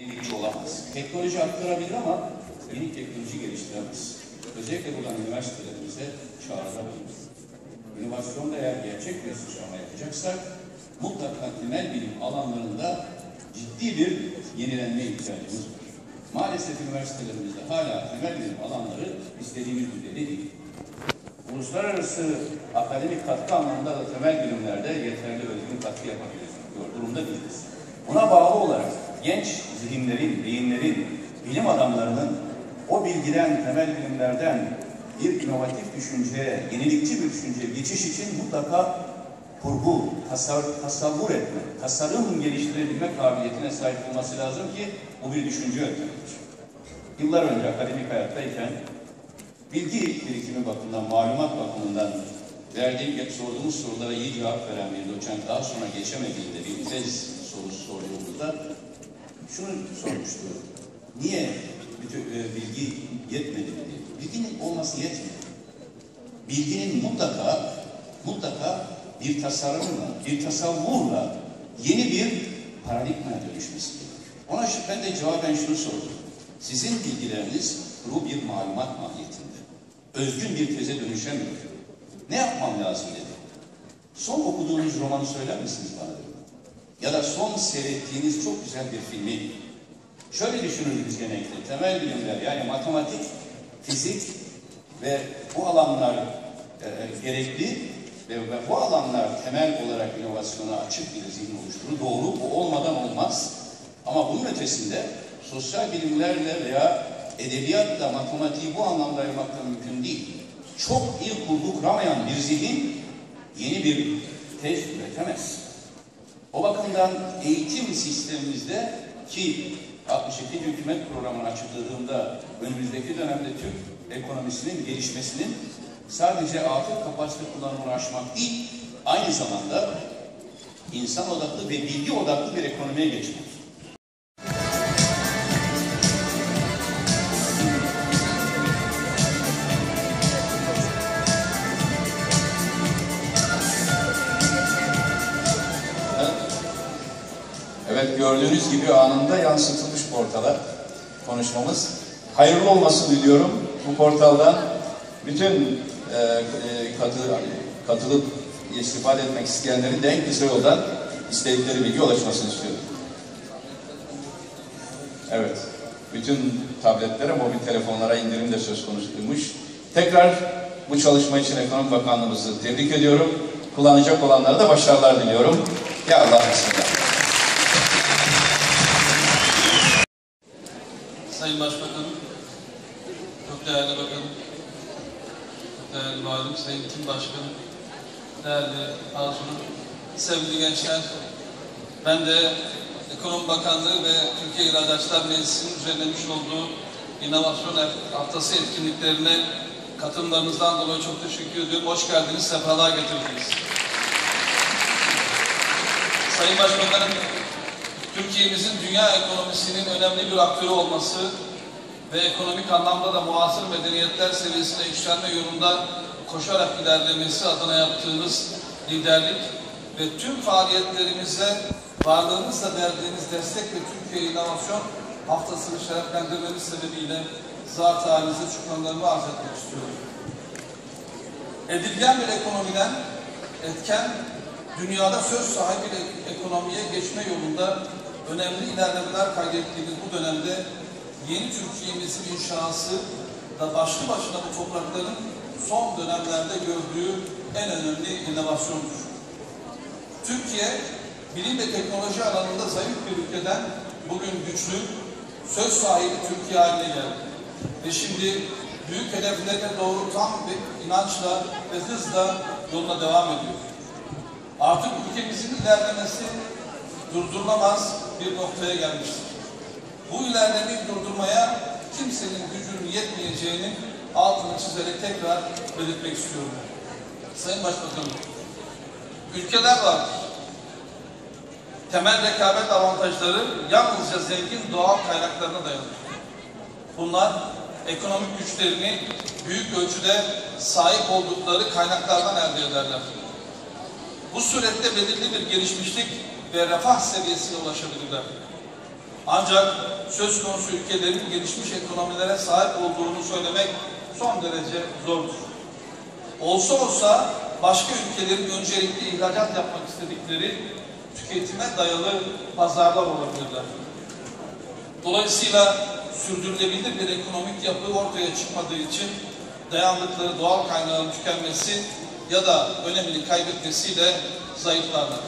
yenilikçi olamaz. Teknoloji aktarabilir ama yeni teknoloji geliştiremez. Özellikle buradan üniversitelerimize çağrıda bulunur. İnovasyonda eğer gerçek bir sıçrama yapacaksak mutlaka temel bilim alanlarında ciddi bir yenilenme ihtiyacımız var. Maalesef üniversitelerimizde hala temel bilim alanları istediğimiz düzeyde değil. Uluslararası akademik katkı anlamında da temel bilimlerde yeterli özgün katkı yapabiliriz. Durumda değiliz. Buna bağlı olarak genç zihinlerin, beyinlerin, bilim adamlarının o bilgiden, temel bilimlerden bir inovatif düşünceye, yenilikçi bir düşünceye geçiş için mutlaka kurgu, tasar, tasavvur etme, tasarım geliştirebilme kabiliyetine sahip olması lazım ki bu bir düşünce yöntemidir. Yıllar önce akademik hayattayken bilgi birikimi bakımından, malumat bakımından verdiğim, sorduğumuz sorulara iyi cevap veren bir doçent daha sonra geçemediğinde bir tez sorusu sorduğumuzda şunu sormuştu. Niye bütün e, bilgi yetmedi dedi. Bilginin olması yetmedi. Bilginin mutlaka mutlaka bir tasarımla, bir tasavvurla yeni bir paradigmaya dönüşmesi gerekiyor. Ona şu, ben de cevaben şunu sordum. Sizin bilgileriniz kuru bir malumat mahiyetinde. Özgün bir teze dönüşemiyor. Ne yapmam lazım dedi. Son okuduğunuz romanı söyler misiniz bana dedi. Ya da son seyrettiğiniz çok güzel bir filmi. Şöyle düşünürüz biz genellikle. Temel bilimler yani matematik, fizik ve bu alanlar e, e gerekli ve, ve bu alanlar temel olarak inovasyona açık bir zihin oluşturur. Doğru, bu olmadan olmaz. Ama bunun ötesinde sosyal bilimlerle veya edebiyatla matematiği bu anlamda ayırmak da mümkün değil. Çok iyi kurgu kuramayan bir zihin yeni bir tez üretemez. O bakımdan eğitim sistemimizde ki 62. hükümet programını açıkladığımda önümüzdeki dönemde Türk ekonomisinin gelişmesinin sadece afet kapasite kullanımını aşmak değil, aynı zamanda insan odaklı ve bilgi odaklı bir ekonomiye geçmek. Evet gördüğünüz gibi anında yansıtılmış portala konuşmamız. Hayırlı olmasını diliyorum. Bu portaldan bütün e, e, katı, katılıp istifade etmek isteyenlerin de en kısa yoldan istedikleri bilgi ulaşmasını istiyorum. Evet. Bütün tabletlere, mobil telefonlara indirim de söz konusuymuş. Tekrar bu çalışma için Ekonomi Bakanlığımızı tebrik ediyorum. Kullanacak olanlara da başarılar diliyorum. Ya Allah bismillah. Sayın Başbakanım, çok değerli bakanım, çok değerli valim, Sayın Tim Başkanım, değerli Arzu'nun, sevgili gençler, ben de Ekonomi Bakanlığı ve Türkiye İhracatçılar Meclisi'nin düzenlemiş olduğu inovasyon haftası etkinliklerine katılımlarınızdan dolayı çok teşekkür ediyorum. Hoş geldiniz, sefalar getirdiniz. Sayın Başbakanım, Türkiye'mizin dünya ekonomisinin önemli bir aktörü olması ve ekonomik anlamda da muasır medeniyetler seviyesine yükselme yolunda koşarak ilerlemesi adına yaptığınız liderlik ve tüm faaliyetlerimize varlığınızla verdiğiniz destek ve Türkiye İnovasyon Haftası'nı şereflendirmeniz sebebiyle zat halinize şükranlarımı arz etmek istiyorum. Edilgen bir ekonomiden etken, dünyada söz sahibi ekonomiye geçme yolunda önemli ilerlemeler kaydettiğimiz bu dönemde yeni Türkiye'mizin inşası da başlı başına bu toprakların son dönemlerde gördüğü en önemli inovasyondur. Türkiye, bilim ve teknoloji alanında zayıf bir ülkeden bugün güçlü, söz sahibi Türkiye haline geldi. Ve şimdi büyük hedeflerine doğru tam bir inançla ve hızla yoluna devam ediyor. Artık ülkemizin ilerlemesi durdurulamaz bir noktaya gelmiştir. Bu ilerlemeyi durdurmaya kimsenin gücünün yetmeyeceğini altını çizerek tekrar belirtmek istiyorum. Sayın Başbakanım, ülkeler vardır. Temel rekabet avantajları yalnızca zengin doğal kaynaklarına dayanır. Bunlar ekonomik güçlerini büyük ölçüde sahip oldukları kaynaklardan elde ederler. Bu surette belirli bir gelişmişlik ve refah seviyesine ulaşabilirler. Ancak söz konusu ülkelerin gelişmiş ekonomilere sahip olduğunu söylemek son derece zordur. Olsa olsa başka ülkelerin öncelikli ihracat yapmak istedikleri tüketime dayalı pazarlar olabilirler. Dolayısıyla sürdürülebilir bir ekonomik yapı ortaya çıkmadığı için dayandıkları doğal kaynağın tükenmesi ya da önemini kaybetmesiyle zayıflarlar.